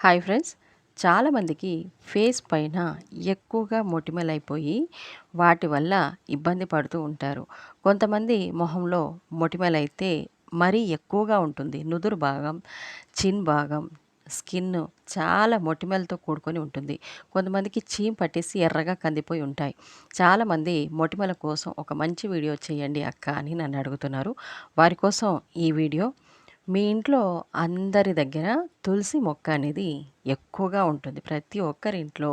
Hi friends. చాలామందికి face పైన ఎక్కువగా మొటిమలైపోయి వాటి వల్ల ఇబ్బంది పడుతూ ఉంటారు. కొంతమంది మొహంలో మొటిమలైతే మరీ ఎక్కువగా ఉంటుంది. నుదురు భాగం చిన్ భాగం స్కిన్ చాలా మొటిమలతో కూడుకొని ఉంటుంది. కొంతమందికి చీమ్ పట్టేసి ఎర్రగా కందిపోయి ఉంటాయి. చాలామంది మొటిమల కోసం ఒక మంచి వీడియో చేయండి అక్క అని నన్ను అడుగుతున్నారు. వారి కోసం ఈ వీడియో మీ ఇంట్లో అందరి దగ్గర తులసి మొక్క అనేది ఎక్కువగా ఉంటుంది. ప్రతి ఒక్కరి ఇంట్లో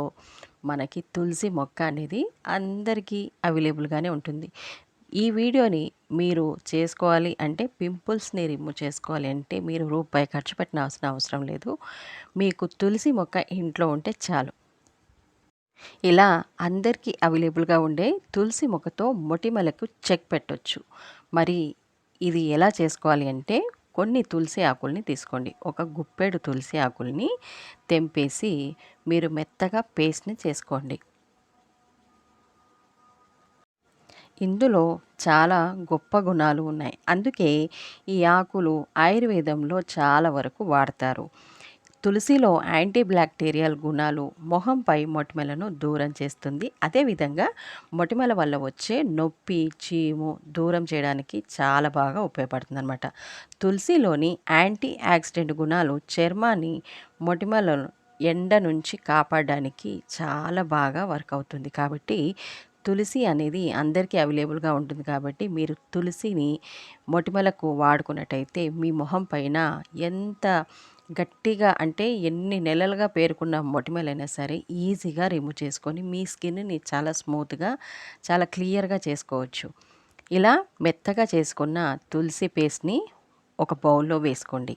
మనకి తులసి మొక్క అనేది అందరికీ అవైలబుల్గానే ఉంటుంది. ఈ వీడియోని మీరు చేసుకోవాలి అంటే పింపుల్స్ని రిమూవ్ చేసుకోవాలి అంటే మీరు రూపాయి ఖర్చు పెట్టిన అవసరం లేదు. మీకు తులసి మొక్క ఇంట్లో ఉంటే చాలు. ఇలా అందరికీ అవైలబుల్గా ఉండే తులసి మొక్కతో మొటిమలకు చెక్ పెట్టొచ్చు. మరి ఇది ఎలా చేసుకోవాలి అంటే కొన్ని తులసి ఆకుల్ని తీసుకోండి. ఒక గుప్పెడు తులసి ఆకుల్ని తెంపేసి మీరు మెత్తగా పేస్ట్ని చేసుకోండి. ఇందులో చాలా గొప్ప గుణాలు ఉన్నాయి. అందుకే ఈ ఆకులు ఆయుర్వేదంలో చాలా వరకు వాడతారు. తులసిలో యాంటీ బ్యాక్టీరియల్ గుణాలు మొహంపై మొటిమలను దూరం చేస్తుంది. అదేవిధంగా మొటిమల వల్ల వచ్చే నొప్పి చీము దూరం చేయడానికి చాలా బాగా ఉపయోగపడుతుంది అనమాట తులసిలోని యాంటీ యాక్సిడెంట్ గుణాలు చర్మాన్ని మొటిమలను ఎండ నుంచి కాపాడడానికి చాలా బాగా వర్క్ అవుతుంది. కాబట్టి తులసి అనేది అందరికీ అవైలబుల్గా ఉంటుంది. కాబట్టి మీరు తులసిని మొటిమలకు వాడుకున్నట్టయితే మీ మొహం పైన ఎంత గట్టిగా అంటే ఎన్ని నెలలుగా పేరుకున్న మొటిమలైనా సరే ఈజీగా రిమూవ్ చేసుకొని మీ స్కిన్ని చాలా స్మూత్గా చాలా క్లియర్గా చేసుకోవచ్చు. ఇలా మెత్తగా చేసుకున్న తులసి పేస్ట్ని ఒక బౌల్లో వేసుకోండి.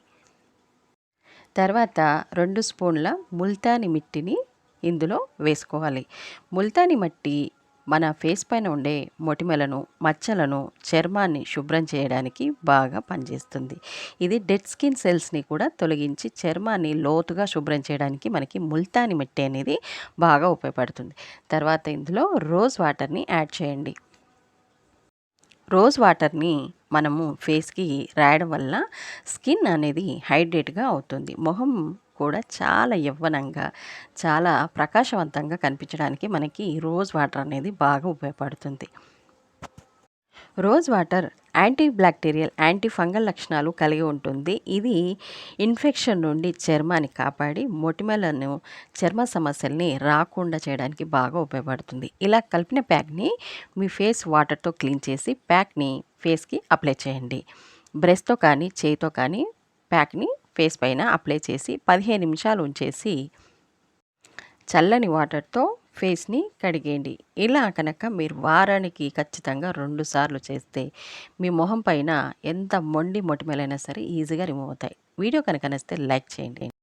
తర్వాత రెండు స్పూన్ల ముల్తాని మిట్టిని ఇందులో వేసుకోవాలి. ముల్తాని మట్టి మన ఫేస్ పైన ఉండే మొటిమలను మచ్చలను చర్మాన్ని శుభ్రం చేయడానికి బాగా పనిచేస్తుంది. ఇది డెడ్ స్కిన్ సెల్స్ని కూడా తొలగించి చర్మాన్ని లోతుగా శుభ్రం చేయడానికి మనకి ముల్తాని మెట్టి అనేది బాగా ఉపయోగపడుతుంది. తర్వాత ఇందులో రోజ్ వాటర్ని యాడ్ చేయండి. రోజ్ వాటర్ని మనము ఫేస్కి రాయడం వల్ల స్కిన్ అనేది హైడ్రేట్గా అవుతుంది. మొహం కూడా చాలా యవ్వనంగా చాలా ప్రకాశవంతంగా కనిపించడానికి మనకి రోజ్ వాటర్ అనేది బాగా ఉపయోగపడుతుంది. Rose water anti bacterial anti fungal లక్షణాలు కలిగి ఉంటుంది. ఇది ఇన్ఫెక్షన్ నుండి చర్మాన్ని కాపాడి మొటిమలను చర్మ సమస్యల్ని రాకుండా చేయడానికి బాగా ఉపయోగపడుతుంది. ఇలా కలిపిన ప్యాక్ని మీ ఫేస్ వాటర్తో క్లీన్ చేసి ప్యాక్ని ఫేస్కి అప్లై చేయండి. బ్రష్తో కానీ చేయితో కానీ ప్యాక్ని ఫేస్ పైన అప్లై చేసి పదిహేను నిమిషాలు ఉంచేసి చల్లని వాటర్తో ఫేస్ని కడిగేయండి. ఇలా కనుక మీరు వారానికి ఖచ్చితంగా రెండు సార్లు చేస్తే మీ మొహం పైన ఎంత మొండి మొటిమలైనా సరే ఈజీగా రిమూవ్ అవుతాయి. వీడియో కనుక నచ్చితే లైక్ చేయండి.